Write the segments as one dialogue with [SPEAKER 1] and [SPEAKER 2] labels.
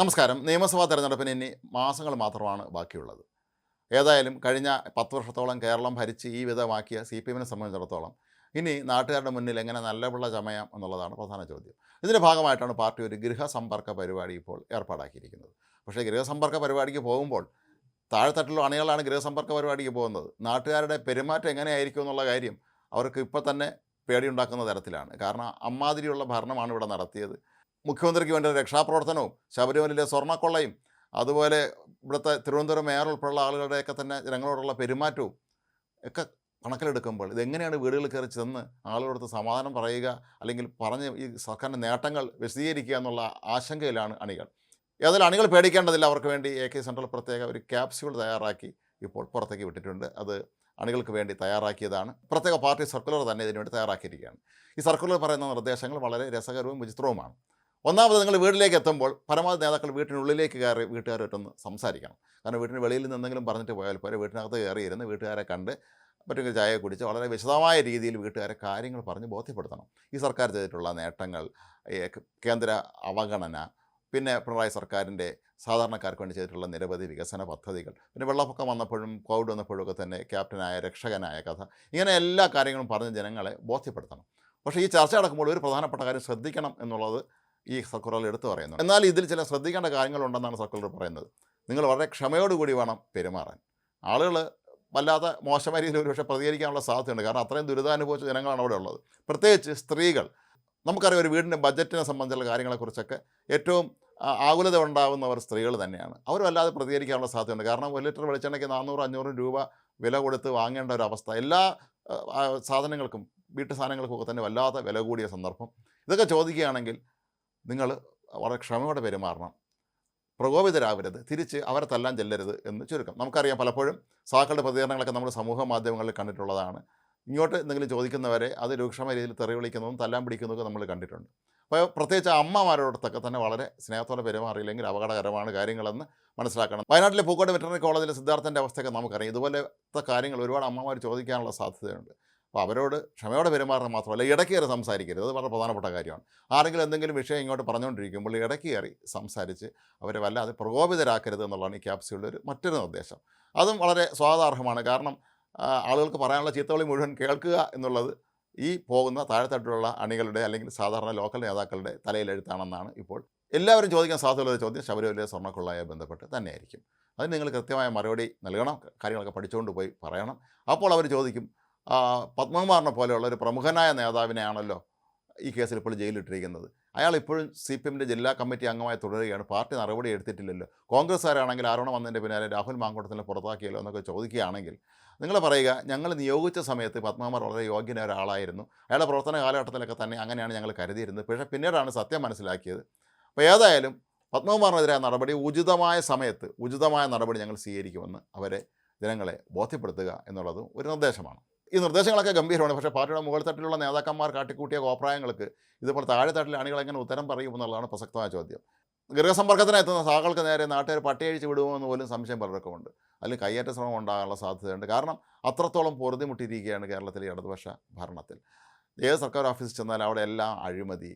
[SPEAKER 1] നമസ്കാരം. നിയമസഭാ തെരഞ്ഞെടുപ്പിന് ഇനി മാസങ്ങൾ മാത്രമാണ് ബാക്കിയുള്ളത്. ഏതായാലും കഴിഞ്ഞ പത്ത് വർഷത്തോളം കേരളം ഭരിച്ച് ഈ വിധമാക്കിയ സി പി എമ്മിനെ സംബന്ധിച്ചിടത്തോളം ഇനി നാട്ടുകാരുടെ മുന്നിൽ എങ്ങനെ നല്ല പിള്ള ചമയാം എന്നുള്ളതാണ് പ്രധാന ചോദ്യം. ഇതിന്റെ ഭാഗമായിട്ടാണ് പാർട്ടി ഒരു ഗൃഹസമ്പർക്ക പരിപാടി ഇപ്പോൾ ഏർപ്പാടാക്കിയിരിക്കുന്നത്. പക്ഷേ ഗൃഹസമ്പർക്ക പരിപാടിക്ക് പോകുമ്പോൾ താഴെത്തട്ടിലുള്ള അണികളാണ് ഗൃഹസമ്പർക്ക പരിപാടിക്ക് പോകുന്നത്. നാട്ടുകാരുടെ പെരുമാറ്റം എങ്ങനെയായിരിക്കും എന്നുള്ള കാര്യം അവർക്ക് ഇപ്പോൾ തന്നെ പേടിയുണ്ടാക്കുന്ന തരത്തിലാണ്. കാരണം അമ്മാതിരിയുള്ള ഭരണമാണ് ഇവിടെ നടത്തിയത്. മുഖ്യമന്ത്രിക്ക് വേണ്ടി രക്ഷാപ്രവർത്തനവും ശബരിമലയിലെ സ്വർണക്കൊള്ളയും അതുപോലെ ഇവിടുത്തെ തിരുവനന്തപുരം മേയർ ഉൾപ്പെടെയുള്ള ആളുകളുടെയൊക്കെ തന്നെ ജനങ്ങളോടുള്ള പെരുമാറ്റവും ഒക്കെ കണക്കിലെടുക്കുമ്പോൾ ഇതെങ്ങനെയാണ് വീടുകളിൽ കയറി ചെന്ന് ആളുകളടുത്ത് സമാധാനം പറയുക അല്ലെങ്കിൽ പറഞ്ഞ് ഈ സർക്കാരിന്റെ നേട്ടങ്ങൾ വിശദീകരിക്കുക എന്നുള്ള ആശങ്കയിലാണ് അണികൾ. ഏതായാലും അണികൾ പേടിക്കേണ്ടതില്ല. അവർക്ക് വേണ്ടി എ കെ സെൻട്രൽ പ്രത്യേക ഒരു ക്യാപ്സ്യൂൾ തയ്യാറാക്കി ഇപ്പോൾ പുറത്തേക്ക് വിട്ടിട്ടുണ്ട്. അത് അണികൾക്ക് വേണ്ടി തയ്യാറാക്കിയതാണ്. പ്രത്യേക പാർട്ടി സർക്കുലർ തന്നെ ഇതിനുവേണ്ടി തയ്യാറാക്കിയിരിക്കുകയാണ്. ഈ സർക്കുലർ പറയുന്ന നിർദ്ദേശങ്ങൾ വളരെ രസകരവും വിചിത്രവുമാണ്. ഒന്നാമത് നിങ്ങൾ വീട്ടിലേക്ക് എത്തുമ്പോൾ പരമാവധി നേതാക്കൾ വീട്ടിനുള്ളിലേക്ക് കയറി വീട്ടുകാരുമായിട്ടൊന്ന് സംസാരിക്കണം. കാരണം വീട്ടിന് വെളിയിൽ നിന്ന് എന്തെങ്കിലും പറഞ്ഞിട്ട് പോയാൽ പോരെ. വീട്ടിനകത്ത് കയറി ഇരുന്ന് വീട്ടുകാരെ കണ്ട് മറ്റൊരു ചായ കുടിച്ച് വളരെ വിശദമായ രീതിയിൽ വീട്ടുകാരെ കാര്യങ്ങൾ പറഞ്ഞ് ബോധ്യപ്പെടുത്തണം. ഈ സർക്കാർ ചെയ്തിട്ടുള്ള നേട്ടങ്ങൾ കേന്ദ്ര അവഗണന പിന്നെ പിണറായി സർക്കാരിന്റെ സാധാരണക്കാർക്ക് വേണ്ടി ചെയ്തിട്ടുള്ള നിരവധി വികസന പദ്ധതികൾ പിന്നെ വെള്ളപ്പൊക്കം വന്നപ്പോഴും കോവിഡ് വന്നപ്പോഴും ഒക്കെ തന്നെ ക്യാപ്റ്റനായ രക്ഷകനായ കഥ. ഇങ്ങനെ എല്ലാ കാര്യങ്ങളും പറഞ്ഞ് ജനങ്ങളെ ബോധ്യപ്പെടുത്തണം. പക്ഷേ ഈ ചർച്ച നടക്കുമ്പോൾ ഒരു പ്രധാനപ്പെട്ട കാര്യം ശ്രദ്ധിക്കണം എന്നുള്ളത് ഈ സർക്കുലറിൽ എടുത്തു പറയുന്നത് എന്നാൽ ഇതിൽ ചില ശ്രദ്ധിക്കേണ്ട കാര്യങ്ങളുണ്ടെന്നാണ് സർക്കുലർ പറയുന്നത്. നിങ്ങൾ വളരെ ക്ഷമയോടുകൂടി വേണം പെരുമാറാൻ. ആളുകൾ വല്ലാത്ത മോശമായ രീതിയിൽ ഒരുപക്ഷെ പ്രതികരിക്കാനുള്ള സാധ്യതയുണ്ട്. കാരണം അത്രയും ദുരിതാനുഭവിച്ച ജനങ്ങളാണ് അവിടെ ഉള്ളത്. പ്രത്യേകിച്ച് സ്ത്രീകൾ. നമുക്കറിയാം ഒരു വീടിന്റെ ബഡ്ജറ്റിനെ സംബന്ധിച്ചുള്ള കാര്യങ്ങളെക്കുറിച്ചൊക്കെ ഏറ്റവും ആകുലത ഉണ്ടാകുന്നവർ സ്ത്രീകൾ തന്നെയാണ്. അവർ വല്ലാതെ പ്രതികരിക്കാനുള്ള സാധ്യതയുണ്ട്. കാരണം ഒരു ലിറ്റർ വെളിച്ചെണ്ണയ്ക്ക് നാനൂറ് അഞ്ഞൂറ് രൂപ വില കൊടുത്ത് വാങ്ങേണ്ട ഒരു അവസ്ഥ. എല്ലാ സാധനങ്ങൾക്കും വീട്ടു സാധനങ്ങൾക്കൊക്കെ തന്നെ വല്ലാത്ത വില കൂടിയ സന്ദർഭം. ഇതൊക്കെ ചോദിക്കുകയാണെങ്കിൽ നിങ്ങൾ വളരെ ക്ഷമയോടെ പെരുമാറണം. പ്രകോപിതരാവരുത്. തിരിച്ച് അവരെ തല്ലാൻ ചെല്ലരുത് എന്ന് ചുരുക്കം. നമുക്കറിയാം പലപ്പോഴും സാക്കളുടെ പ്രതികരണങ്ങളൊക്കെ നമ്മൾ സമൂഹ മാധ്യമങ്ങളിൽ കണ്ടിട്ടുള്ളതാണ്. ഇങ്ങോട്ട് എന്തെങ്കിലും ചോദിക്കുന്നവരെ അത് രൂക്ഷമായ രീതിയിൽ തെറി വിളിക്കുന്നതും തല്ലാൻ പിടിക്കുന്നതൊക്കെ നമ്മൾ കണ്ടിട്ടുണ്ട്. അപ്പോൾ പ്രത്യേകിച്ച് അമ്മമാരോടത്തൊക്കെ തന്നെ വളരെ സ്നേഹത്തോടെ പെരുമാറിയില്ലെങ്കിൽ അപകടകരമാണ് കാര്യങ്ങളെന്ന് മനസ്സിലാക്കണം. വയനാട്ടിലെ പൂക്കോട് വെറ്ററിനറി കോളേജിലെ സിദ്ധാർത്ഥന്റെ അവസ്ഥയൊക്കെ നമുക്കറിയാം. ഇതുപോലത്തെ കാര്യങ്ങൾ ഒരുപാട് അമ്മമാർ ചോദിക്കാനുള്ള സാധ്യതയുണ്ട്. അപ്പോൾ അവരോട് ക്ഷമയോടെ പെരുമാറണം മാത്രമല്ല ഇടയ്ക്ക് കയറി സംസാരിക്കരുത്. അത് വളരെ പ്രധാനപ്പെട്ട കാര്യമാണ്. ആരെങ്കിലും എന്തെങ്കിലും വിഷയം ഇങ്ങോട്ട് പറഞ്ഞുകൊണ്ടിരിക്കുമ്പോൾ ഇടയ്ക്ക് കയറി സംസാരിച്ച് അവരെ വല്ലാതെ പ്രകോപിതരാക്കരുത് എന്നുള്ളതാണ് ഈ ക്യാപ്സ്യൂളിന്റെ ഒരു മറ്റൊരു നിർദ്ദേശം. അതും വളരെ സ്വാഗതാർഹമാണ്. കാരണം ആളുകൾക്ക് പറയാനുള്ള ചീത്തവിളി മുഴുവൻ കേൾക്കുക എന്നുള്ളത് ഈ പോകുന്ന താഴെത്തട്ടിലുള്ള അണികളുടെ അല്ലെങ്കിൽ സാധാരണ ലോക്കൽ നേതാക്കളുടെ തലയിലെഴുത്താണെന്നാണ് ഇപ്പോൾ എല്ലാവരും ചോദിക്കാൻ സാധ്യതയുള്ള ചോദ്യം. ശബരിമലയിലെ സ്വർണക്കുള്ളായ ബന്ധപ്പെട്ട് തന്നെയായിരിക്കും. അതിന് നിങ്ങൾ കൃത്യമായ മറുപടി നൽകണം. കാര്യങ്ങളൊക്കെ പഠിച്ചുകൊണ്ട് പോയി പറയണം. അപ്പോൾ അവർ ചോദിക്കും പത്മകുമാറിനെ പോലെയുള്ള ഒരു പ്രമുഖനായ നേതാവിനെയാണല്ലോ ഈ കേസിൽ ഇപ്പോൾ ജയിലിലിട്ടിരിക്കുന്നത് അയാൾ ഇപ്പോഴും സി പി എമ്മിന്റെ ജില്ലാ കമ്മിറ്റി അംഗമായി തുടരുകയാണ്. പാർട്ടി നടപടി എടുത്തിട്ടില്ലല്ലോ. കോൺഗ്രസ്സുകാരാണെങ്കിൽ ആരോണം വന്നതിന്റെ പിന്നാലെ രാഹുൽ മാങ്കോട്ടത്തിനെ പുറത്താക്കിയല്ലോ എന്നൊക്കെ ചോദിക്കുകയാണെങ്കിൽ നിങ്ങൾ പറയുക ഞങ്ങൾ നിയോഗിച്ച സമയത്ത് പത്മകുമാർ വളരെ യോഗ്യനായ ഒരാളായിരുന്നു. അയാളുടെ പ്രവർത്തന കാലഘട്ടത്തിലൊക്കെ തന്നെ അങ്ങനെയാണ് ഞങ്ങൾ കരുതിയിരുന്നത്. പക്ഷേ പിന്നീടാണ് സത്യം മനസ്സിലാക്കിയത്. അപ്പോൾ ഏതായാലും പത്മകുമാറിനെതിരായ നടപടി ഉചിതമായ സമയത്ത് ഉചിതമായ നടപടി ഞങ്ങൾ സ്വീകരിക്കുമെന്ന് അവരെ ജനങ്ങളെ ബോധ്യപ്പെടുത്തുക എന്നുള്ളതും ഒരു നിർദ്ദേശമാണ്. ഈ നിർദ്ദേശങ്ങളൊക്കെ ഗംഭീരമാണ്. പക്ഷേ പാർട്ടിയുടെ മുകൾ തട്ടിലുള്ള നേതാക്കന്മാർ കാട്ടിക്കൂട്ടിയ കോപ്രായങ്ങൾക്ക് ഇതിപ്പോൾ താഴെ തട്ടിലെ അണികൾ എങ്ങനെ ഉത്തരം പറയും എന്നുള്ളതാണ് പ്രസക്തമായ ചോദ്യം. ഗൃഹസമ്പർക്കത്തിന് എത്തുന്ന സാകൾക്ക് നേരെ നാട്ടുകാർ പട്ടിയഴിച്ച് വിടുമോ എന്ന് പോലും സംശയം പലർക്കുമുണ്ട്. അതിൽ കയ്യേറ്റ ശ്രമം ഉണ്ടാകാനുള്ള സാധ്യതയുണ്ട്. കാരണം അത്രത്തോളം പൊറുതിമുട്ടിയിരിക്കുകയാണ് കേരളത്തിലെ ഇടതുപക്ഷ ഭരണത്തിൽ. ഏത് സർക്കാർ ഓഫീസിൽ ചെന്നാൽ അവിടെ എല്ലാം അഴിമതി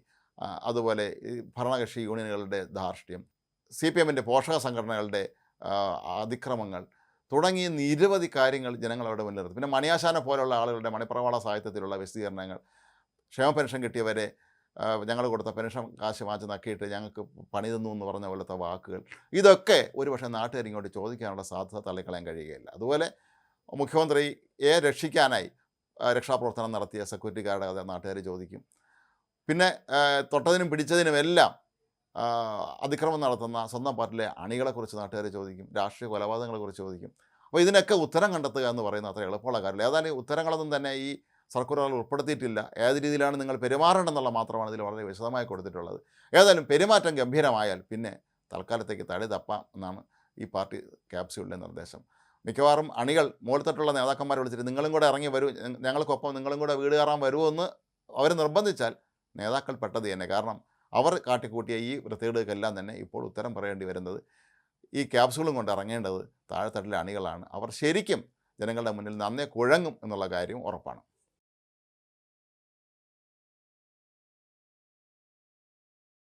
[SPEAKER 1] അതുപോലെ ഭരണകക്ഷി യൂണിയനുകളുടെ ധാർഷ്ട്യം സി പി എമ്മിന്റെ പോഷക സംഘടനകളുടെ അതിക്രമങ്ങൾ തുടങ്ങിയ നിരവധി കാര്യങ്ങൾ ജനങ്ങൾ അവിടെ മുന്നിൽ പിന്നെ മണിയാശാന പോലുള്ള ആളുകളുടെ മണിപ്രവാള സാഹിത്യത്തിലുള്ള വിശദീകരണങ്ങൾ. ക്ഷേമ പെൻഷൻ കിട്ടിയവരെ ഞങ്ങൾ കൊടുത്ത പെൻഷൻ കാശ് വാങ്ങിച്ച് നക്കിയിട്ട് ഞങ്ങൾക്ക് പണി തന്നു എന്ന് പറഞ്ഞ പോലത്തെ വാക്കുകൾ. ഇതൊക്കെ ഒരുപക്ഷെ നാട്ടുകാർ ഇങ്ങോട്ട് ചോദിക്കാനുള്ള സാധ്യത തള്ളിക്കളയാൻ കഴിയുകയില്ല. അതുപോലെ മുഖ്യമന്ത്രി എ രക്ഷിക്കാനായി രക്ഷാപ്രവർത്തനം നടത്തിയ സെക്യൂരിറ്റി ഗാർഡ് നാട്ടുകാർ ചോദിക്കും. പിന്നെ തൊട്ടതിനും പിടിച്ചതിനും എല്ലാം അതിക്രമം നടത്തുന്ന സ്വന്തം പാർട്ടിയിലെ അണികളെക്കുറിച്ച് നാട്ടുകാരെ ചോദിക്കും രാഷ്ട്രീയ കൊലപാതകങ്ങളെക്കുറിച്ച് ചോദിക്കും. അപ്പോൾ ഇതിനൊക്കെ ഉത്തരം കണ്ടെത്തുക എന്ന് പറയുന്നത് അത്ര എളുപ്പമുള്ള കാര്യമില്ല. ഏതായാലും ഉത്തരങ്ങളൊന്നും തന്നെ ഈ സർക്കുലറിൽ ഉൾപ്പെടുത്തിയിട്ടില്ല. ഏത് രീതിയിലാണ് നിങ്ങൾ പെരുമാറേണ്ടെന്നുള്ള മാത്രമാണ് ഇതിൽ വളരെ വിശദമായി കൊടുത്തിട്ടുള്ളത്. ഏതായാലും പെരുമാറ്റം ഗംഭീരമായാൽ പിന്നെ തൽക്കാലത്തേക്ക് തടി തപ്പാം എന്നാണ് ഈ പാർട്ടി ക്യാപ്സ്യൂളിന്റെ നിർദ്ദേശം. മിക്കവാറും അണികൾ മുകളിൽ നേതാക്കന്മാരെ വിളിച്ചിട്ട് നിങ്ങളും കൂടെ ഇറങ്ങി വരൂ ഞങ്ങൾക്കൊപ്പം നിങ്ങളും കൂടെ വീട് കയറാൻ വരുമോ എന്ന് അവർ നിർബന്ധിച്ചാൽ നേതാക്കൾ പെട്ടത് തന്നെ. കാരണം അവർ കാട്ടിക്കൂട്ടിയ ഈ വൃത്തികേടുകൾക്കെല്ലാം തന്നെ ഇപ്പോൾ ഉത്തരം പറയേണ്ടി വരുന്നത് ഈ ക്യാപ്സുകളും കൊണ്ട് ഇറങ്ങേണ്ടത് താഴെത്തട്ടിലെ അണികളാണ്. അവർ ശരിക്കും ജനങ്ങളുടെ മുന്നിൽ നന്നേ കുഴങ്ങും എന്നുള്ള കാര്യം ഉറപ്പാണ്.